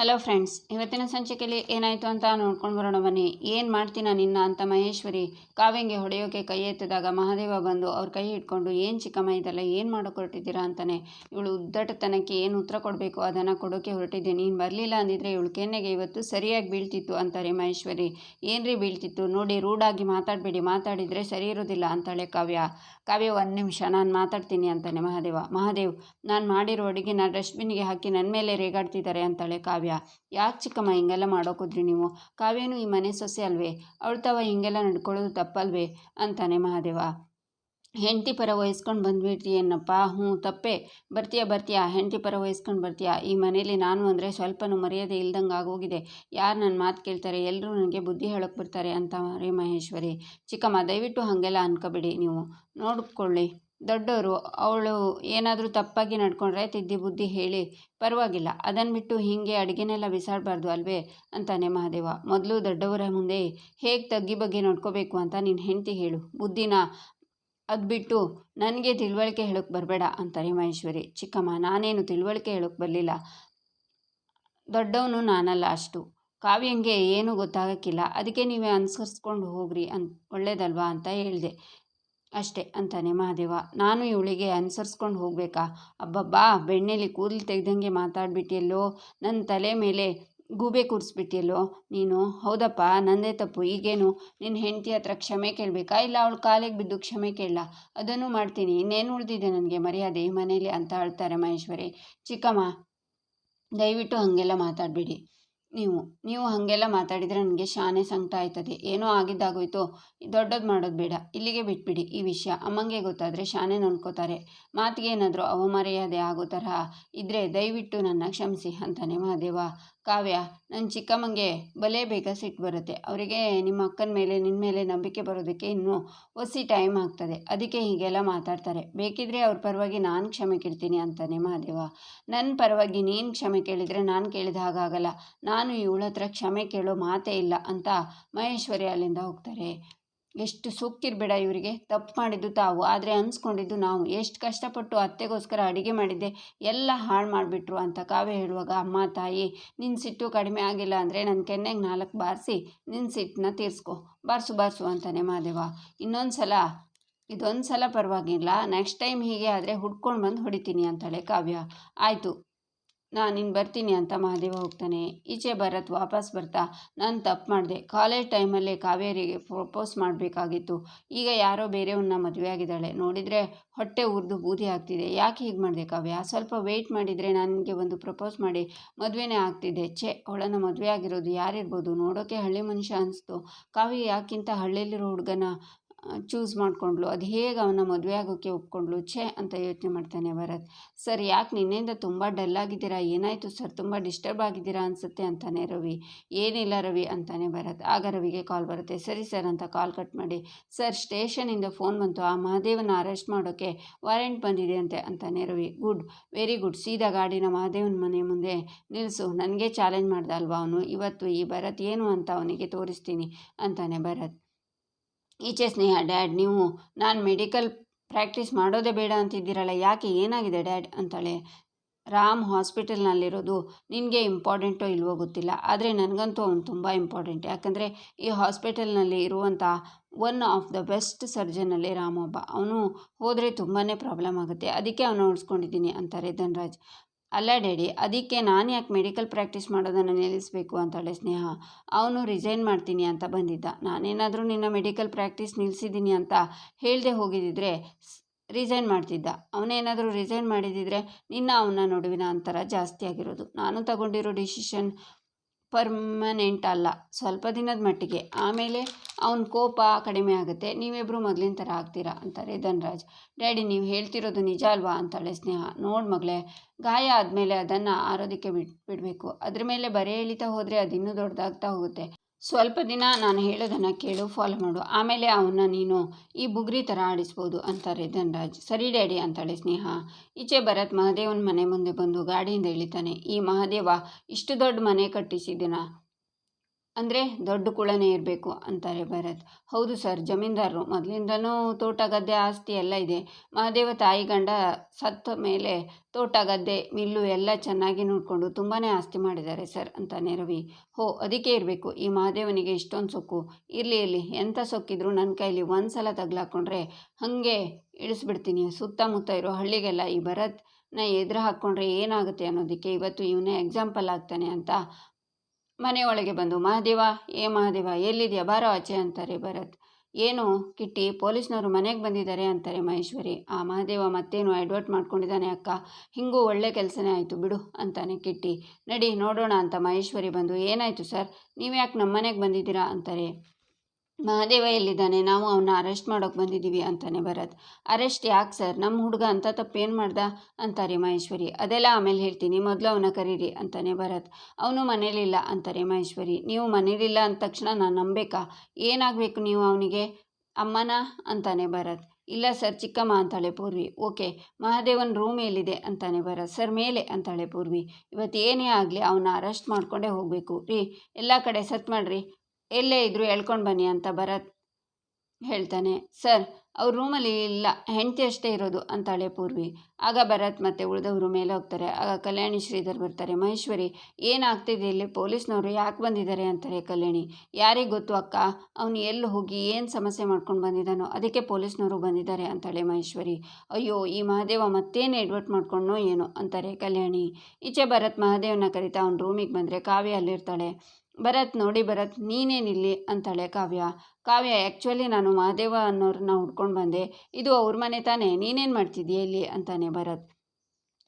Hello friends ಇವತ್ತಿನ ಸಂಚಿಕೆಯಲ್ಲಿ ಏನಾಯಿತು ಅಂತ ನೋಡ್ಕೊಂಡು ಬರೋಣ ಬನ್ನಿ. ಏನು ಮಾಡ್ತೀನ ನಿನ್ನ ಅಂತ ಮಹೇಶ್ವರಿ ಕಾವ್ಯಂಗೆ ಹೊಡೆಯೋಕೆ ಕೈ ಎತ್ತಿದಾಗ ಮಹಾದೇವ ಬಂದು ಅವ್ರ ಕೈ ಹಿಡ್ಕೊಂಡು, ಏನು ಚಿಕ್ಕಮ್ಮ ಇದೆಲ್ಲ? ಏನು ಮಾಡೋಕೆ ಹೊರಟಿದ್ದೀರಾ ಅಂತಾನೆ. ಇವಳು ಉದ್ದಟತನಕ್ಕೆ ಏನು ಉತ್ತರ ಕೊಡಬೇಕು? ಅದನ್ನು ಕೊಡೋಕೆ ಹೊರಟಿದ್ದೆ. ನೀನು ಬರಲಿಲ್ಲ ಅಂದಿದ್ರೆ ಇವಳು ಕೆನ್ನೆಗೆ ಇವತ್ತು ಸರಿಯಾಗಿ ಬೀಳ್ತಿತ್ತು, ಅಂತಾರೆ ಮಹೇಶ್ವರಿ. ಏನ್ರಿ ಬೀಳ್ತಿತ್ತು? ನೋಡಿ, ರೂಢಾಗಿ ಮಾತಾಡಬೇಡಿ. ಮಾತಾಡಿದರೆ ಸರಿ ಇರೋದಿಲ್ಲ, ಅಂತಾಳೆ ಕಾವ್ಯ. ಕಾವ್ಯ, ಒಂದು ನಿಮಿಷ. ನಾನು ಮಾತಾಡ್ತೀನಿ, ಅಂತಾನೆ ಮಹಾದೇವ. ಮಹಾದೇವ್, ನಾನು ಮಾಡಿರೋ ನಾನು ಡಸ್ಟ್ಬಿನ್ಗೆ ಹಾಕಿ ನನ್ನ ಮೇಲೆ ರೇಗಾಡ್ತಿದ್ದಾರೆ, ಅಂತಾಳೆ ಕಾವ್ಯ. ಯಾಕೆ ಚಿಕ್ಕಮ್ಮ ಹಿಂಗೆಲ್ಲ ಮಾಡೋಕೋದ್ರಿ ನೀವು? ಕಾವ್ಯನೂ ಈ ಮನೆ ಸೊಸೆ ಅಲ್ವೇ? ಅವಳು ತವ ಹಿಂಗೆಲ್ಲ ನಡ್ಕೊಳ್ಳೋದು ತಪ್ಪಲ್ವೇ? ಅಂತಾನೆ ಮಹಾದೇವ. ಹೆಂಡತಿ ಪರ ವಹಿಸ್ಕೊಂಡು ಬಂದ್ಬಿಡ್ತೀಯೇನಪ್ಪ ಹ್ಞೂ, ತಪ್ಪೆ. ಬರ್ತೀಯ, ಬರ್ತೀಯಾ? ಹೆಂಡತಿ ಪರ ವಹಿಸ್ಕೊಂಡು ಬರ್ತೀಯಾ? ಈ ಮನೇಲಿ ನಾನು ಅಂದರೆ ಸ್ವಲ್ಪನೂ ಮರ್ಯಾದೆ ಇಲ್ದಂಗೆ ಆಗೋಗಿದೆ. ಯಾರು ನನ್ನ ಮಾತು ಕೇಳ್ತಾರೆ? ಎಲ್ಲರೂ ನನಗೆ ಬುದ್ಧಿ ಹೇಳೋಕೆ ಬರ್ತಾರೆ ಅಂತ ರೇ ಮಹೇಶ್ವರಿ. ಚಿಕ್ಕಮ್ಮ, ದಯವಿಟ್ಟು ಹಾಗೆಲ್ಲ ಅನ್ಕೋಬೇಡಿ ನೀವು. ನೋಡ್ಕೊಳ್ಳಿ. ದೊಡ್ಡವರು ಅವಳು ಏನಾದರೂ ತಪ್ಪಾಗಿ ನಡ್ಕೊಂಡ್ರೆ ತಿದ್ದಿ ಬುದ್ಧಿ ಹೇಳಿ, ಪರವಾಗಿಲ್ಲ ಅದನ್ನು ಬಿಟ್ಟು ಹೀಗೆ ಅಡುಗೆನೆಲ್ಲ ಬಿಸಾಡಬಾರ್ದು ಅಲ್ವೇ? ಅಂತಾನೆ ಮಹಾದೇವ. ಮೊದಲು ದೊಡ್ಡವರ ಮುಂದೆ ಹೇಗೆ ತಗ್ಗಿ ಬಗ್ಗೆ ನೋಡ್ಕೋಬೇಕು ಅಂತ ನಿನ್ನ ಹೆಂಡತಿ ಹೇಳು. ಬುದ್ಧಿನ ಅದು ಬಿಟ್ಟು ನನಗೆ ತಿಳುವಳಿಕೆ ಹೇಳೋಕ್ಕೆ ಬರಬೇಡ, ಅಂತಾರೆ ಮಹೇಶ್ವರಿ. ಚಿಕ್ಕಮ್ಮ, ನಾನೇನು ತಿಳುವಳಿಕೆ ಹೇಳೋಕ್ಕೆ ಬರಲಿಲ್ಲ. ದೊಡ್ಡವನು ನಾನಲ್ಲ ಅಷ್ಟು. ಕಾವ್ಯಂಗೆ ಏನೂ ಗೊತ್ತಾಗಕ್ಕಿಲ್ಲ. ಅದಕ್ಕೆ ನೀವೇ ಅನುಸರಿಸ್ಕೊಂಡು ಹೋಗ್ರಿ, ಅನ್ ಒಳ್ಳೇದಲ್ವಾ ಅಂತ ಹೇಳಿದೆ. ಅಷ್ಟೇ ಅಂತಾನೆ ಮಹಾದೇವ. ನಾನು ಇವಳಿಗೆ ಅನುಸರಿಸ್ಕೊಂಡು ಹೋಗಬೇಕಾ? ಅಬ್ಬಬ್ಬಾ, ಬೆಣ್ಣೆಲಿ ಕೂದಲು ತೆಗ್ದಂಗೆ ಮಾತಾಡ್ಬಿಟ್ಟಿಯಲ್ಲೋ ನನ್ನ ತಲೆ ಮೇಲೆ ಗೂಬೆ ಕೂರಿಸ್ಬಿಟ್ಟಿಯಲ್ಲೋ ನೀನು? ಹೌದಪ್ಪ, ನಂದೇ ತಪ್ಪು. ಈಗೇನು? ನಿನ್ನ ಹೆಂಡತಿ ಹತ್ರ ಕ್ಷಮೆ ಕೇಳಬೇಕಾ? ಇಲ್ಲ ಅವಳು ಕಾಲಿಗೆ ಬಿದ್ದು ಕ್ಷಮೆ ಕೇಳಲ್ಲ ಅದನ್ನು ಮಾಡ್ತೀನಿ. ಇನ್ನೇನು ಉಳಿದಿದೆ ನನಗೆ ಮರ್ಯಾದೆ? ಮನೇಲಿ ಅಂತ ಅಳ್ತಾರೆ ಮಹೇಶ್ವರಿ. ಚಿಕ್ಕಮ್ಮ, ದಯವಿಟ್ಟು ಹಾಗೆಲ್ಲ ಮಾತಾಡಬೇಡಿ. ನೀವು ನೀವು ಹಾಗೆಲ್ಲ ಮಾತಾಡಿದರೆ ನನಗೆ ಶಾನೆ ಸಂಕಟ ಆಯ್ತದೆ. ಏನೋ ಆಗಿದ್ದಾಗೋಯ್ತು, ದೊಡ್ಡದು ಮಾಡೋದು ಬೇಡ. ಇಲ್ಲಿಗೆ ಬಿಟ್ಬಿಡಿ ಈ ವಿಷಯ. ಅಮ್ಮಂಗೆ ಗೊತ್ತಾದರೆ ಶಾನೆ ನೋಡ್ಕೋತಾರೆ ಮಾತಿಗೆ ಏನಾದರೂ ಅವಮರ್ಯಾದೆ ಆಗೋ ತರಹ ಇದ್ದರೆ ದಯವಿಟ್ಟು ನನ್ನ ಕ್ಷಮಿಸಿ ಅಂತಾನೆ ಮಹಾದೇವ. ಕಾವ್ಯ ನನ್ನ ಚಿಕ್ಕಮ್ಮಂಗೆ ಬಲೇ ಬೇಗ ಸಿಟ್ಟು ಬರುತ್ತೆ. ಅವರಿಗೆ ನಿಮ್ಮ ಅಕ್ಕನ ಮೇಲೆ ನಿನ್ನ ಮೇಲೆ ನಂಬಿಕೆ ಬರೋದಕ್ಕೆ ಇನ್ನೂ ಒಸಿ ಟೈಮ್ ಆಗ್ತದೆ. ಅದಕ್ಕೆ ಹೀಗೆಲ್ಲ ಮಾತಾಡ್ತಾರೆ. ಬೇಕಿದ್ರೆ ಅವ್ರ ಪರವಾಗಿ ನಾನು ಕ್ಷಮೆ ಕೇಳ್ತೀನಿ ಅಂತಾನೆ ಮಹಾದೇವ. ನನ್ನ ಪರವಾಗಿ ನೀನು ಕ್ಷಮೆ ಕೇಳಿದರೆ ನಾನು ಕೇಳಿದ ಹಾಗಾಗಲ್ಲ ನಾನು ಇವಳ ಹತ್ರ ಕ್ಷಮೆ ಕೇಳೋ ಮಾತೇ ಇಲ್ಲ ಅಂತ ಮಹೇಶ್ವರಿ ಅಲ್ಲಿಂದ ಹೋಗ್ತಾರೆ. ಎಷ್ಟು ಸೂಕ್ತಿರ್ಬೇಡ ಇವರಿಗೆ. ತಪ್ಪು ಮಾಡಿದ್ದು ತಾವು. ಆದರೆ ಅನ್ಸ್ಕೊಂಡಿದ್ದು ನಾವು. ಎಷ್ಟು ಕಷ್ಟಪಟ್ಟು ಅತ್ತೆಗೋಸ್ಕರ ಅಡುಗೆ ಮಾಡಿದ್ದೆ. ಎಲ್ಲ ಹಾಳು ಮಾಡಿಬಿಟ್ರು ಅಂತ ಕಾವ್ಯ ಹೇಳುವಾಗ, ಅಮ್ಮ, ತಾಯಿ ನಿನ್ನ ಸಿಟ್ಟು ಕಡಿಮೆ ಆಗಿಲ್ಲ ಅಂದರೆ ನನ್ನ ಕೆನ್ನೆಗೆ ನಾಲ್ಕು ಬಾರಿಸಿ ನಿನ್ನ ಸಿಟ್ಟನ್ನ ತೀರಿಸ್ಕೊ. ಬಾರಿಸು ಬಾರಿಸು ಅಂತಾನೆ ಮಾದೇವ. ಇನ್ನೊಂದು ಸಲ ಇದೊಂದು ಸಲ ಪರವಾಗಿಲ್ಲ. ನೆಕ್ಸ್ಟ್ ಟೈಮ್ ಹೀಗೆ ಆದರೆ ಹುಡ್ಕೊಂಡು ಬಂದು ಹೊಡಿತೀನಿ ಅಂತಾಳೆ ಕಾವ್ಯ. ಆಯಿತು. ನಾನು ನಿನ್ನ ಬರ್ತೀನಿ ಅಂತ ಮಹಾದೇವ ಹೋಗ್ತಾನೆ. ಈಚೆ ಭರತ್ ವಾಪಸ್ ಬರ್ತಾ, ನಾನು ತಪ್ಪು ಮಾಡಿದೆ. ಕಾಲೇಜ್ ಟೈಮಲ್ಲೇ ಕಾವೇರಿಗೆ ಪ್ರಪೋಸ್ ಮಾಡಬೇಕಾಗಿತ್ತು. ಈಗ ಯಾರೋ ಬೇರೆಯವ್ರನ್ನ ಮದುವೆ ಆಗಿದ್ದಾಳೆ ನೋಡಿದರೆ ಹೊಟ್ಟೆ ಉರಿದು ಬೂದಿ ಆಗ್ತಿದೆ. ಯಾಕೆ ಹೀಗೆ ಮಾಡಿದೆ ಕಾವ್ಯ? ಸ್ವಲ್ಪ ವೆಯ್ಟ್ ಮಾಡಿದರೆ ನನಗೆ ಒಂದು ಪ್ರಪೋಸ್ ಮಾಡಿ ಮದುವೆನೇ ಆಗ್ತಿದೆ. ಛೆ, ಅವಳನ್ನು ಮದುವೆ ಆಗಿರೋದು ಯಾರಿರ್ಬೋದು? ನೋಡೋಕ್ಕೆ ಹಳ್ಳಿ ಮನುಷ್ಯ ಅನಿಸ್ತು. ಕಾವ್ಯ, ಯಾಕಿಂತ ಹಳ್ಳಿಯಲ್ಲಿರೋ ಹುಡುಗನ ಚೂಸ್ ಮಾಡಿಕೊಂಡ್ಳು. ಅದು ಹೇಗೆ ಅವನ ಮದುವೆ ಆಗೋಕ್ಕೆ ಒಪ್ಕೊಂಡ್ಲು ಛೇ ಅಂತ ಯೋಚನೆ ಮಾಡ್ತಾನೆ ಭರತ್ ಸರ್, ಯಾಕೆ ನಿನ್ನೆಯಿಂದ ತುಂಬ ಡಲ್ ಆಗಿದ್ದೀರಾ? ಏನಾಯಿತು ಸರ್? ತುಂಬ ಡಿಸ್ಟರ್ಬ್ ಆಗಿದ್ದೀರಾ ಅನಿಸುತ್ತೆ ಅಂತಾನೆ ರವಿ. ಏನಿಲ್ಲ ರವಿ ಅಂತಾನೆ ಭರತ್ ಆಗ ರವಿಗೆ ಕಾಲ್ ಬರುತ್ತೆ. ಸರಿ ಸರ್ ಅಂತ ಕಾಲ್ ಕಟ್ ಮಾಡಿ, ಸರ್ ಸ್ಟೇಷನಿಂದ ಫೋನ್ ಬಂತು. ಆ ಮಹಾದೇವನ ಅರೆಸ್ಟ್ ಮಾಡೋಕ್ಕೆ ವಾರೆಂಟ್ ಬಂದಿದೆ ಅಂತೆ ಅಂತಾನೆ ರವಿ. Good, very good. ಸೀದಾ ಗಾಡಿನ ಮಹಾದೇವನ ಮನೆ ಮುಂದೆ ನಿಲ್ಲಿಸು ನನಗೆ ಚಾಲೆಂಜ್ ಮಾಡ್ದಲ್ವಾ ಅವನು? ಇವತ್ತು ಈ ಭರತ್ ಏನು ಅಂತ ಅವನಿಗೆ ತೋರಿಸ್ತೀನಿ ಅಂತಾನೆ ಭರತ್. ಈಚೆ ಸ್ನೇಹ, ಡ್ಯಾಡ್, ನೀವು ನಾನು ಮೆಡಿಕಲ್ ಪ್ರಾಕ್ಟೀಸ್ ಮಾಡೋದೇ ಬೇಡ ಅಂತಿದ್ದೀರಲ್ಲ, ಯಾಕೆ ಏನಾಗಿದೆ ಡ್ಯಾಡ್? ಅಂತಾಳೆ. ರಾಮ್ ಹಾಸ್ಪಿಟಲ್ನಲ್ಲಿರೋದು ನಿನಗೆ ಇಂಪಾರ್ಟೆಂಟೋ ಇಲ್ವೋ ಗೊತ್ತಿಲ್ಲ, ಆದರೆ ನನಗಂತೂ ಅವನು ತುಂಬ ಇಂಪಾರ್ಟೆಂಟ್. ಯಾಕಂದರೆ ಈ ಹಾಸ್ಪಿಟಲ್ನಲ್ಲಿ ಇರುವಂಥ ಒನ್ ಆಫ್ ದ ಬೆಸ್ಟ್ ಸರ್ಜನಲ್ಲಿ ಒಬ್ಬ. ಅವನು ಹೋದರೆ ತುಂಬಾ ಪ್ರಾಬ್ಲಮ್ ಆಗುತ್ತೆ, ಅದಕ್ಕೆ ಅವನು ಉಳಿಸ್ಕೊಂಡಿದ್ದೀನಿ ಅಂತಾರೆ ಧನ್ರಾಜ್. ಅಲ್ಲ ಡ್ಯಾಡಿ, ಅದಕ್ಕೆ ನಾನು ಯಾಕೆ ಮೆಡಿಕಲ್ ಪ್ರಾಕ್ಟೀಸ್ ಮಾಡೋದನ್ನು ನಿಲ್ಲಿಸಬೇಕು ಅಂತಾಳೆ ಸ್ನೇಹ. ಅವನು ರಿಸೈನ್ ಮಾಡ್ತೀನಿ ಅಂತ ಬಂದಿದ್ದ. ನಾನೇನಾದರೂ ನಿನ್ನ ಮೆಡಿಕಲ್ ಪ್ರಾಕ್ಟೀಸ್ ನಿಲ್ಲಿಸಿದ್ದೀನಿ ಅಂತ ಹೇಳದೆ ಹೋಗಿದ್ದಿದ್ರೆ ರಿಸೈನ್ ಮಾಡ್ತಿದ್ದ. ಅವನೇನಾದರೂ ರಿಸೈನ್ ಮಾಡಿದಿದ್ರೆ ನಿನ್ನ ಅವನ ನಡುವಿನ ಅಂತರ ಜಾಸ್ತಿ ಆಗಿರೋದು. ನಾನು ತಗೊಂಡಿರೋ ಡಿಸಿಷನ್ ಪರ್ಮನೆಂಟ್ ಅಲ್ಲ. ಸ್ವಲ್ಪ ದಿನದ ಮಟ್ಟಿಗೆ. ಆಮೇಲೆ ಅವನ ಕೋಪ ಕಡಿಮೆ ಆಗುತ್ತೆ. ನೀವಿಬ್ಬರು ಮೊದಲಿನ ಥರ ಆಗ್ತೀರಾ? ಅಂತಾರೆ ಧನ್ರಾಜ್. ಡ್ಯಾಡಿ, ನೀವು ಹೇಳ್ತಿರೋದು ನಿಜ ಅಲ್ವಾ? ಅಂತಾಳೆ ಸ್ನೇಹ. ನೋಡಿ ಮಗಳೇ, ಗಾಯ ಆದಮೇಲೆ ಅದನ್ನು ಆರೋದಕ್ಕೆ ಬಿಟ್ ಬಿಡಬೇಕು. ಅದ್ರ ಮೇಲೆ ಬರೆ ಎಳಿತಾ ಹೋದರೆ ಅದು ಇನ್ನೂ ದೊಡ್ಡದಾಗ್ತಾ ಹೋಗುತ್ತೆ. ಸ್ವಲ್ಪ ದಿನ ನಾನು ಹೇಳೋದನ್ನು ಕೇಳು ಫಾಲೋ ಮಾಡು. ಆಮೇಲೆ ಅವನ್ನ ನೀನು ಈ ಬುಗ್ರಿ ಥರ ಆಡಿಸ್ಬೋದು ಅಂತಾರೆ ಧನ್ರಾಜ್. ಸರಿ ಡ್ಯಾಡಿ ಅಂತಾಳೆ ಸ್ನೇಹ. ಈಚೆ ಭರತ್ ಮಹದೇವನ ಮನೆ ಮುಂದೆ ಬಂದು ಗಾಡಿಯಿಂದ ಇಳಿತಾನೆ. ಈ ಮಹಾದೇವ ಇಷ್ಟು ದೊಡ್ಡ ಮನೆ ಕಟ್ಟಿಸಿದ್ದೀನ? ಅಂದರೆ ದೊಡ್ಡ ಕುಳನೇ ಇರಬೇಕು ಅಂತಾರೆ ಭರತ್. ಹೌದು ಸರ್, ಜಮೀನ್ದಾರರು ಮೊದಲಿಂದನೂ ತೋಟ ಗದ್ದೆ ಆಸ್ತಿ ಎಲ್ಲ ಇದೆ. ಮಹಾದೇವ ತಾಯಿ ಗಂಡ ಸತ್ತ ಮೇಲೆ ತೋಟ ಗದ್ದೆ, ಮಿಲ್ಲು ಎಲ್ಲ ಚೆನ್ನಾಗಿ ನೋಡಿಕೊಂಡು ತುಂಬಾ ಆಸ್ತಿ ಮಾಡಿದ್ದಾರೆ ಸರ್ ಅಂತ ನೆರವಿ. ಹೋ, ಅದಕ್ಕೆ ಇರಬೇಕು. ಈ ಮಹಾದೇವನಿಗೆ ಇಷ್ಟೊಂದು ಸೊಕ್ಕು. ಇರಲಿ ಇರಲಿ ಎಂಥ ಸೊಕ್ಕಿದ್ರು ನನ್ನ ಕೈಲಿ ಒಂದು ಸಲ ತಗ್ಲಾಕೊಂಡ್ರೆ ಹಾಗೆ ಇಳಿಸ್ಬಿಡ್ತೀನಿ. ಸುತ್ತಮುತ್ತ ಇರೋ ಹಳ್ಳಿಗೆಲ್ಲ ಈ ಭರತ್ನ ಎದುರು ಹಾಕ್ಕೊಂಡ್ರೆ ಏನಾಗುತ್ತೆ ಅನ್ನೋದಕ್ಕೆ ಇವತ್ತು ಇವನೇ ಎಕ್ಸಾಂಪಲ್ ಆಗ್ತಾನೆ ಅಂತ ಮನೆಯೊಳಗೆ ಬಂದು, ಮಹಾದೇವ, ಏ ಮಹಾದೇವ, ಎಲ್ಲಿದೆಯಾ? ಬಾರೋ ಆಚೆ ಅಂತಾರೆ ಭರತ್. ಏನು ಕಿಟ್ಟಿ, ಪೊಲೀಸ್ನವರು ಮನೆಗೆ ಬಂದಿದ್ದಾರೆ ಅಂತಾರೆ ಮಹೇಶ್ವರಿ. ಆ ಮಹಾದೇವ ಮತ್ತೇನು ಅಡ್ವರ್ಟ್ ಮಾಡ್ಕೊಂಡಿದ್ದಾನೆ ಅಕ್ಕ? ಹಿಂಗೂ ಒಳ್ಳೆ ಕೆಲಸನೇ ಆಯಿತು, ಬಿಡು ಅಂತಾನೆ ಕಿಟ್ಟಿ. ನಡಿ, ನೋಡೋಣ ಅಂತ ಮಹೇಶ್ವರಿ ಬಂದು, ಏನಾಯಿತು ಸರ್? ನೀವು ಯಾಕೆ ನಮ್ಮ ಮನೆಗೆ ಬಂದಿದ್ದೀರಾ? ಅಂತಾರೆ. ಮಹಾದೇವ ಎಲ್ಲಿದ್ದಾನೆ ನಾವು ಅವನ್ನ ಅರೆಸ್ಟ್ ಮಾಡೋಕೆ ಬಂದಿದ್ದೀವಿ ಅಂತಾನೆ ಭರತ್. ಅರೆಸ್ಟ್ ಯಾಕೆ ಸರ್ ನಮ್ಮ ಹುಡುಗ ಅಂತ ತಪ್ಪೇನು ಮಾಡ್ದ? ಅಂತಾರೆ ಮಹೇಶ್ವರಿ. ಅದೆಲ್ಲ ಆಮೇಲೆ ಹೇಳ್ತೀನಿ. ಮೊದಲು ಅವನ ಕರೀರಿ ಅಂತಾನೆ ಭರತ್. ಅವನು ಮನೇಲಿಲ್ಲ ಅಂತಾರೆ ಮಹೇಶ್ವರಿ. ನೀವು ಮನೇಲಿಲ್ಲ ಅಂದ ತಕ್ಷಣ ನಾನು ನಂಬೇಕಾ? ಏನಾಗಬೇಕು ನೀವು ಅವನಿಗೆ? ಅಮ್ಮನ? ಅಂತಾನೆ ಭರತ್. ಇಲ್ಲ ಸರ್ ಚಿಕ್ಕಮ್ಮ ಅಂತಾಳೆ ಪೂರ್ವಿ. ಓಕೆ. ಮಹಾದೇವನ್ ರೂಮ್ ಎಲ್ಲಿದೆ? ಅಂತಾನೆ ಭರತ್. ಸರ್ ಮೇಲೆ ಅಂತಾಳೆ ಪೂರ್ವಿ. ಇವತ್ತು ಏನೇ ಆಗಲಿ ಅವನ್ನ ಅರೆಸ್ಟ್ ಮಾಡಿಕೊಂಡೇ ಹೋಗಬೇಕು. ರೀ, ಎಲ್ಲ ಕಡೆ ಸತ್ ಮಾಡ್ರಿ. ಎಲ್ಲೇ ಇದ್ದರೂ ಎಳ್ಕೊಂಡು ಬನ್ನಿ ಅಂತ ಭರತ್ ಹೇಳ್ತಾನೆ. ಸರ್, ಅವ್ರ ರೂಮಲ್ಲಿ ಇಲ್ಲ. ಹೆಂಡತಿ ಅಷ್ಟೇ ಇರೋದು, ಅಂತಾಳೆ ಪೂರ್ವಿ. ಆಗ ಭರತ್ ಮತ್ತು ಉಳಿದವರು ಮೇಲೆ ಹೋಗ್ತಾರೆ ಆಗ ಕಲ್ಯಾಣಿ ಶ್ರೀಧರ್ ಬರ್ತಾರೆ. ಮಹೇಶ್ವರಿ, ಏನಾಗ್ತಿದೆ ಇಲ್ಲಿ? ಪೊಲೀಸ್ನವರು ಯಾಕೆ ಬಂದಿದ್ದಾರೆ? ಅಂತಾರೆ ಕಲ್ಯಾಣಿ. ಯಾರಿಗೆ ಗೊತ್ತು ಅಕ್ಕ? ಅವನು ಎಲ್ಲಿ ಹೋಗಿ ಏನು ಸಮಸ್ಯೆ ಮಾಡ್ಕೊಂಡು ಬಂದಿದ್ದಾನೋ, ಅದಕ್ಕೆ ಪೊಲೀಸ್ನವರು ಬಂದಿದ್ದಾರೆ, ಅಂತಾಳೆ ಮಹೇಶ್ವರಿ. ಅಯ್ಯೋ, ಈ ಮಹಾದೇವ ಮತ್ತೇನು ಎಡ್ವರ್ಟ್ ಮಾಡ್ಕೊಂಡೋ ಏನೋ, ಅಂತಾರೆ ಕಲ್ಯಾಣಿ. ಈಚೆ ಭರತ್ ಮಹಾದೇವನ ಕರಿತಾ ಅವ್ನ ರೂಮಿಗೆ ಬಂದರೆ ಕಾವ್ಯ ಅಲ್ಲಿರ್ತಾಳೆ. ಭರತ್ ನೋಡಿ ಭರತ್ ನೀನೇನಿಲ್ಲಿ ಅಂತಾಳೆ ಕಾವ್ಯ. ಕಾವ್ಯ ಆ್ಯಕ್ಚುಲಿ ನಾನು ಮಹಾದೇವ ಅನ್ನೋರನ್ನ ಹುಡ್ಕೊಂಡು ಬಂದೆ. ಇದು ಅವ್ರ ಮನೆ ತಾನೇ, ನೀನೇನು ಮಾಡ್ತಿದ್ದೀಯ ಇಲ್ಲಿ? ಅಂತಾನೆ ಭರತ್.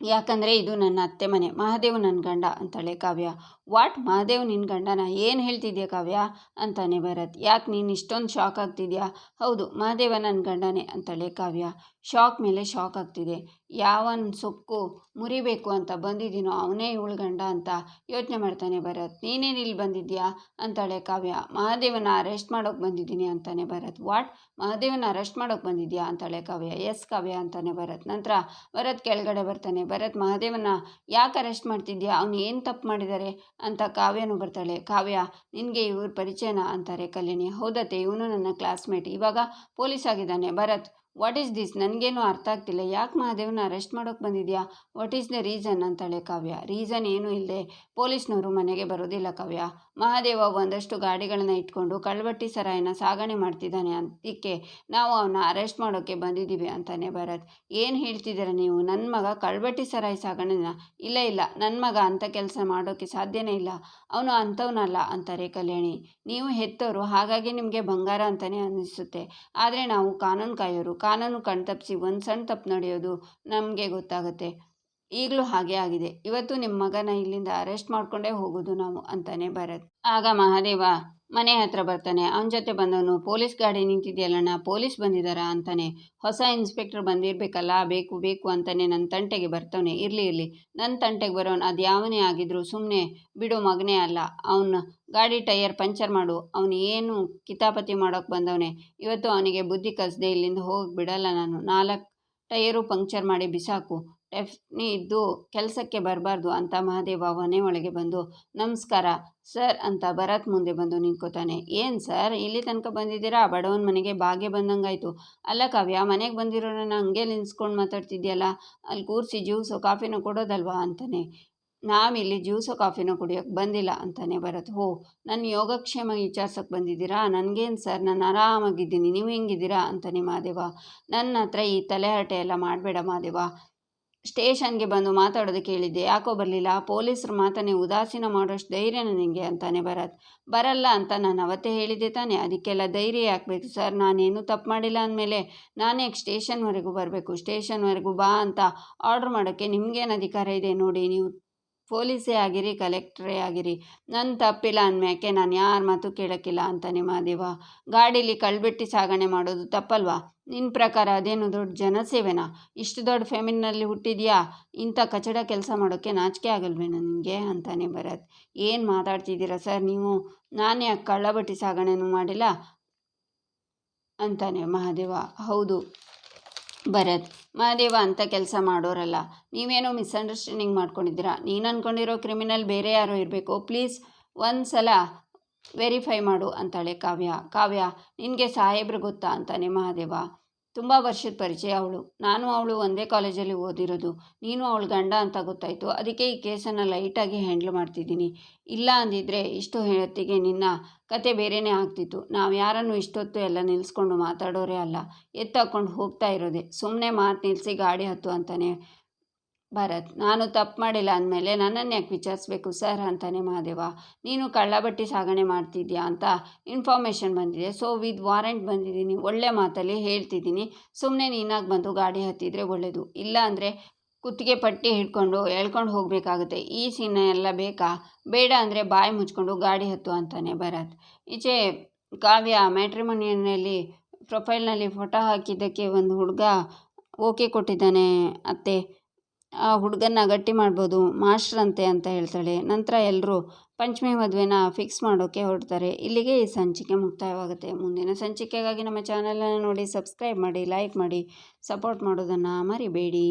ಯಾಕಂದರೆ ಇದು ನನ್ನ ಅತ್ತೆ ಮನೆ, ಮಹಾದೇವ್ ನನ್ನ ಗಂಡ, ಅಂತಾಳೆ ಕಾವ್ಯ. ವಾಟ್ ಮಹಾದೇವ್ ನಿನ್ನ ಗಂಡನ ಏನು ಹೇಳ್ತಿದ್ಯಾ ಕಾವ್ಯ? ಅಂತಾನೆ ಭರತ್. ಯಾಕೆ ನೀನು ಇಷ್ಟೊಂದು ಶಾಕ್ ಆಗ್ತಿದ್ಯಾ? ಹೌದು, ಮಹಾದೇವ ನನ್ನ ಗಂಡನೇ ಅಂತಾಳೆ ಕಾವ್ಯ. ಶಾಕ್ ಮೇಲೆ ಶಾಕ್ ಆಗ್ತಿದೆ. ಯಾವನ್ ಸೊಕ್ಕು ಮುರಿಬೇಕು ಅಂತ ಬಂದಿದ್ದೀನೋ ಅವನೇ ಇವಳು ಗಂಡ ಅಂತ ಯೋಚನೆ ಮಾಡ್ತಾನೆ ಭರತ್. ನೀನೇನು ಇಲ್ಲಿ ಬಂದಿದ್ಯಾ ಅಂತಾಳೆ ಕಾವ್ಯ. ಮಹಾದೇವನ ಅರೆಸ್ಟ್ ಮಾಡೋಕೆ ಬಂದಿದ್ದೀನಿ ಅಂತಾನೆ ಭರತ್. ವಾಟ್? ಮಹಾದೇವನ ಅರೆಸ್ಟ್ ಮಾಡೋಕೆ ಬಂದಿದ್ಯಾ ಅಂತಾಳೆ ಕಾವ್ಯ. ಎಸ್ ಕಾವ್ಯ ಅಂತಾನೆ ಭರತ್. ನಂತರ ಭರತ್ ಕೆಳಗಡೆ ಬರ್ತಾನೆ. ಭರತ್ ಮಹಾದೇವನ ಯಾಕೆ ಅರೆಸ್ಟ್ ಮಾಡ್ತಿದ್ಯಾ? ಅವ್ನು ಏನು ತಪ್ಪು ಮಾಡಿದ್ದಾರೆ ಅಂತ ಕಾವ್ಯನೂ ಬರ್ತಾಳೆ. ಕಾವ್ಯ, ನಿನಗೆ ಇವ್ರ ಪರಿಚಯನ? ಅಂತಾರೆ ಕಲ್ಯಾಣಿ ಹೌದತ್ತೆ, ಇವನು ನನ್ನ ಕ್ಲಾಸ್ಮೇಟ್ ಇವಾಗ ಪೊಲೀಸ್ ಆಗಿದ್ದಾನೆ. ಭರತ್ ವಾಟ್ ಈಸ್ ದಿಸ್ ನನಗೇನು ಅರ್ಥ ಆಗ್ತಿಲ್ಲ. ಯಾಕೆ ಮಹಾದೇವನ ಅರೆಸ್ಟ್ ಮಾಡೋಕೆ ಬಂದಿದ್ಯಾ? ವಾಟ್ ಈಸ್ ದ ರೀಸನ್ ಅಂತಾಳೆ ಕಾವ್ಯ. ರೀಸನ್ ಏನೂ ಇಲ್ಲದೆ ಪೊಲೀಸ್ನವರು ಮನೆಗೆ ಬರೋದಿಲ್ಲ ಕಾವ್ಯ. ಮಹಾದೇವ ಒಂದಷ್ಟು ಗಾಡಿಗಳನ್ನ ಇಟ್ಕೊಂಡು ಕಳ್ಬಟ್ಟಿ ಸರಾಯನ ಸಾಗಣೆ ಮಾಡ್ತಿದ್ದಾನೆ ಅದಕ್ಕೆ ನಾವು ಅವನ್ನ ಅರೆಸ್ಟ್ ಮಾಡೋಕ್ಕೆ ಬಂದಿದ್ದೀವಿ ಅಂತಾನೆ ಭರತ್. ಏನು ಹೇಳ್ತಿದ್ದೀರ ನೀವು? ನನ್ನ ಮಗ ಕಳ್ಬಟ್ಟಿ ಸರಾಯಿ ಸಾಗಣೆನ? ಇಲ್ಲ ಇಲ್ಲ. ನನ್ನ ಮಗ ಅಂಥ ಕೆಲಸ ಮಾಡೋಕ್ಕೆ ಸಾಧ್ಯನೇ ಇಲ್ಲ. ಅವನು ಅಂಥವನಲ್ಲ ಅಂತಾರೆ ಕಲ್ಯಾಣಿ. ನೀವು ಹೆತ್ತವರು ಹಾಗಾಗಿ ನಿಮಗೆ ಬಂಗಾರ ಅಂತಲೇ ಅನ್ನಿಸುತ್ತೆ. ಆದರೆ ನಾವು ಕಾನೂನು ಕಾಯೋರು. ಕಾನೂನು ಕಣ್ತಪ್ಪಿಸಿ ಒಂದು ಸಣ್ಣ ತಪ್ಪು ನಡೆಯೋದು ನಮಗೆ ಗೊತ್ತಾಗುತ್ತೆ. ಈಗಲೂ ಹಾಗೆ ಆಗಿದೆ. ಇವತ್ತು ನಿಮ್ಮ ಮಗನ ಇಲ್ಲಿಂದ ಅರೆಸ್ಟ್ ಮಾಡಿಕೊಂಡೇ ಹೋಗೋದು ನಾವು ಅಂತಾನೆ ಭರತ್. ಆಗ ಮಹಾದೇವ ಮನೆ ಹತ್ರ ಬರ್ತಾನೆ. ಅವನ ಜೊತೆ ಬಂದವನು, ಪೊಲೀಸ್ ಗಾಡಿ ನಿಂತಿದೆಯಲ್ಲಣ್ಣ ಪೊಲೀಸ್ ಬಂದಿದ್ದಾರಾ ಅಂತಾನೆ. ಹೊಸ ಇನ್ಸ್ಪೆಕ್ಟರ್ ಬಂದಿರಬೇಕಲ್ಲ, ಬೇಕು ಬೇಕು ಅಂತಾನೆ ನನ್ನ ತಂಟೆಗೆ ಬರ್ತವನೆ. ಇರಲಿ ಇರಲಿ ನನ್ನ ತಂಟೆಗೆ ಬರೋನು, ಅದು ಯಾವನೇ ಆಗಿದ್ರು ಸುಮ್ಮನೆ ಬಿಡು ಮಗನೇ ಅಲ್ಲ. ಅವನ ಗಾಡಿ ಟೈಯರ್ ಪಂಚರ್ ಮಾಡು. ಅವನು ಏನು ಕಿತಾಪತಿ ಮಾಡೋಕೆ ಬಂದವನೆ. ಇವತ್ತು ಅವನಿಗೆ ಬುದ್ಧಿ ಕಲಿಸ್ದೆ ಇಲ್ಲಿಂದ ಹೋಗಿ ಬಿಡಲ್ಲ ನಾನು. ನಾಲ್ಕು ಟೈಯರು ಪಂಕ್ಚರ್ ಮಾಡಿ ಬಿಸಾಕು. ಟೆಫ್ನಿ ಇದ್ದು ಕೆಲಸಕ್ಕೆ ಬರಬಾರ್ದು ಅಂತ ಮಹಾದೇವ ಮನೆ ಒಳಗೆ ಬಂದು, ನಮಸ್ಕಾರ, ಸರ್ ಅಂತ ಭರತ್ ಮುಂದೆ ಬಂದು ನಿಂತ್ಕೋತಾನೆ. ಏನು ಸರ್, ಇಲ್ಲಿ ತನಕ ಬಂದಿದ್ದೀರಾ? ಬಡವನ ಮನೆಗೆ ಬಾಗೆ ಬಂದಂಗಾಯ್ತು. ಅಲ್ಲ ಕಾವ್ಯ, ಮನೆಗೆ ಬಂದಿರೋರನ್ನ ಹಂಗೆ ನಿಲ್ಸ್ಕೊಂಡು ಮಾತಾಡ್ತಿದ್ಯಲ್ಲ? ಅಲ್ಲಿ ಕೂರಿಸಿ ಜ್ಯೂಸು, ಕಾಫಿನೂ ಕೊಡೋದಲ್ವಾ? ಅಂತಾನೆ. ನಾವಿಲ್ಲಿ ಜ್ಯೂಸು, ಕಾಫಿನೂ ಕುಡಿಯೋಕ್ಕೆ ಬಂದಿಲ್ಲ ಅಂತಾನೆ ಭರತ್. ಹೋ ನನ್ನ ಯೋಗಕ್ಷೇಮ ವಿಚಾರ್ಸೋಕ್ಕೆ ಬಂದಿದ್ದೀರಾ? ನನಗೇನು ಸರ್, ನಾನು ಆರಾಮಾಗಿದ್ದೀನಿ, ನೀವು ಹೆಂಗಿದ್ದೀರಾ? ಅಂತಾನೆ ಮಹಾದೇವ. ನನ್ನ ಹತ್ರ ಈ ತಲೆಹರಟೆ ಎಲ್ಲ ಮಾಡಬೇಡ ಮಹಾದೇವ. ಸ್ಟೇಷನ್ಗೆ ಬಂದು ಮಾತಾಡೋದು ಕೇಳಿದ್ದೆ. ಯಾಕೋ ಬರಲಿಲ್ಲ? ಪೊಲೀಸರು ಮಾತನ್ನೇ ಉದಾಸೀನ ಮಾಡೋಷ್ಟು ಧೈರ್ಯ ನನಗೆ ಅಂತಾನೆ ಭರತ್. ಬರಲ್ಲ ಅಂತ ನಾನು ಅವತ್ತೇ ಹೇಳಿದ್ದೆ ತಾನೆ. ಅದಕ್ಕೆಲ್ಲ ಧೈರ್ಯ ಯಾಕಬೇಕು ಸರ್? ನಾನೇನು ತಪ್ಪು ಮಾಡಿಲ್ಲ ಅಂದಮೇಲೆ ನಾನೇ ಸ್ಟೇಷನ್ವರೆಗೂ ಬರಬೇಕು? ಸ್ಟೇಷನ್ವರೆಗೂ ಬಾ ಅಂತ ಆರ್ಡ್ರ್ ಮಾಡೋಕ್ಕೆ ನಿಮಗೇನು ಅಧಿಕಾರ ಇದೆ ನೋಡಿ? ನೀವು ಪೊಲೀಸೇ ಆಗಿರಿ, ಕಲೆಕ್ಟ್ರೇ ಆಗಿರಿ. ನನ್ನ ತಪ್ಪಿಲ್ಲ ಅಂದ್ಮ್ಯಾಕೆ ನಾನು ಯಾರ ಮಾತು ಕೇಳೋಕ್ಕಿಲ್ಲ ಅಂತಾನೆ ಮಹಾದೇವ ಗಾಡೀಲಿ ಕಳ್ಬಿಟ್ಟು ಸಾಗಣೆ ಮಾಡೋದು ತಪ್ಪಲ್ವಾ? ನಿನ್ನ ಪ್ರಕಾರ ಅದೇನು ದೊಡ್ಡ ಜನಸೇವೆನಾ? ಇಷ್ಟು ದೊಡ್ಡ ಫ್ಯಾಮಿಲಿನಲ್ಲಿ ಹುಟ್ಟಿದ್ಯಾ? ಇಂಥ ಕಚಡ ಕೆಲಸ ಮಾಡೋಕ್ಕೆ ನಾಚಿಕೆ ಆಗಲ್ವೇನೋ ನಿಮಗೆ ಅಂತಾನೆ ಭರತ್. ಏನು ಮಾತಾಡ್ತಿದ್ದೀರಾ ಸರ್ ನೀವು? ನಾನು ಯಾಕೆ ಕಳ್ಳಬಟ್ಟಿ ಸಾಗಣೆನೂ ಮಾಡಿಲ್ಲ? ಅಂತಾನೆ ಮಹಾದೇವ ಹೌದು. ಭರತ್, ಮಹದೇವ ಅಂತ ಕೆಲಸ ಮಾಡೋರಲ್ಲ, ನೀವೇನೋ ಮಿಸ್ಅಂಡರ್ಸ್ಟ್ಯಾಂಡಿಂಗ್ ಮಾಡ್ಕೊಂಡಿದ್ದೀರಾ? ನೀನು ಅಂದ್ಕೊಂಡಿರೋ ಕ್ರಿಮಿನಲ್ ಬೇರೆ ಯಾರೋ ಇರಬೇಕು. ಪ್ಲೀಸ್ ಒಂದು ಸಲ ವೆರಿಫೈ ಮಾಡು ಅಂತಾಳೆ ಕಾವ್ಯ. ಕಾವ್ಯ, ನಿನಗೆ ಸಾಹೇಬ್ರು ಗೊತ್ತಾ ಅಂತಾನೆ ಮಹಾದೇವ. ತುಂಬ ವರ್ಷದ ಪರಿಚಯ ಅವಳು. ನಾನು ಅವಳು ಒಂದೇ ಕಾಲೇಜಲ್ಲಿ ಓದಿರೋದು. ನೀನು ಅವಳು ಗಂಡ ಅಂತ ಗೊತ್ತಾಯಿತು. ಅದಕ್ಕೆ ಈ ಕೇಸನ್ನು ಲೈಟಾಗಿ ಹ್ಯಾಂಡ್ಲ್ ಮಾಡ್ತಿದ್ದೀನಿ. ಇಲ್ಲ ಅಂದಿದ್ರೆ ಇಷ್ಟು ಹೊತ್ತಿಗೆ ನಿನ್ನ ಕತೆ ಬೇರೆಯೇ ಆಗ್ತಿತ್ತು. ನಾವು ಯಾರನ್ನು ಇಷ್ಟೊತ್ತು ಎಲ್ಲ ನಿಲ್ಲಿಸ್ಕೊಂಡು ಮಾತಾಡೋರೇ ಅಲ್ಲ. ಎತ್ತಾಕೊಂಡು ಹೋಗ್ತಾ ಇರೋದೆ. ಸುಮ್ಮನೆ ಮಾತು ನಿಲ್ಲಿಸಿ ಗಾಡಿ ಹತ್ತು ಅಂತಾನೆ. ಭರತ್, ನಾನು ತಪ್ಪು ಮಾಡಿಲ್ಲ ಅಂದಮೇಲೆ ನನ್ನನ್ನು ಯಾಕೆ ವಿಚಾರಿಸ್ಬೇಕು ಸರ್ ಅಂತಾನೆ ಮಹಾದೇವ. ನೀನು ಕಳ್ಳಬಟ್ಟಿ ಸಾಗಣೆ ಮಾಡ್ತಿದ್ಯಾ ಅಂತ ಇನ್ಫಾರ್ಮೇಷನ್ ಬಂದಿದೆ. ಸೊ ವಿದ್ ವಾರೆಂಟ್ ಬಂದಿದ್ದೀನಿ. ಒಳ್ಳೆ ಮಾತಲ್ಲಿ ಹೇಳ್ತಿದ್ದೀನಿ. ಸುಮ್ಮನೆ ನೀನಾಗಿ ಬಂದು ಗಾಡಿ ಹತ್ತಿದ್ರೆ ಒಳ್ಳೆಯದು ಇಲ್ಲ ಅಂದರೆ ಕುತ್ತಿಗೆ ಪಟ್ಟಿ ಹಿಡ್ಕೊಂಡು ಎಳ್ಕೊಂಡು ಹೋಗಬೇಕಾಗುತ್ತೆ. ಈ ಸೀನ ಎಲ್ಲ ಬೇಕಾ? ಬೇಡ ಅಂದರೆ ಬಾಯಿ ಮುಚ್ಕೊಂಡು ಗಾಡಿ ಹತ್ತು ಅಂತಾನೆ ಭರತ್. ಈಚೆ ಕಾವ್ಯ ಮ್ಯಾಟ್ರಿಮೋನಿಯನ್ನಲ್ಲಿ ಪ್ರೊಫೈಲ್ನಲ್ಲಿ ಫೋಟೋ ಹಾಕಿದ್ದಕ್ಕೆ ಒಂದು ಹುಡುಗ ಓಕೆ ಕೊಟ್ಟಿದ್ದಾನೆ ಅತ್ತೆ. ಆ ಹುಡುಗನ್ನ ಗಟ್ಟಿ ಮಾಡ್ಬೋದು, ಮಾಸ್ಟ್ರಂತೆ ಅಂತ ಹೇಳ್ತಾಳೆ. ನಂತರ ಎಲ್ಲರೂ ಪಂಚಮಿ ಮದುವೆನ ಫಿಕ್ಸ್ ಮಾಡೋಕ್ಕೆ ಹೊರಡ್ತಾರೆ. ಇಲ್ಲಿಗೆ ಈ ಸಂಚಿಕೆ ಮುಕ್ತಾಯವಾಗುತ್ತೆ. ಮುಂದಿನ ಸಂಚಿಕೆಗಾಗಿ ನಮ್ಮ ಚಾನಲನ್ನು ನೋಡಿ ಸಬ್ಸ್ಕ್ರೈಬ್ ಮಾಡಿ ಲೈಕ್ ಮಾಡಿ ಸಪೋರ್ಟ್ ಮಾಡೋದನ್ನು ಮರಿಬೇಡಿ.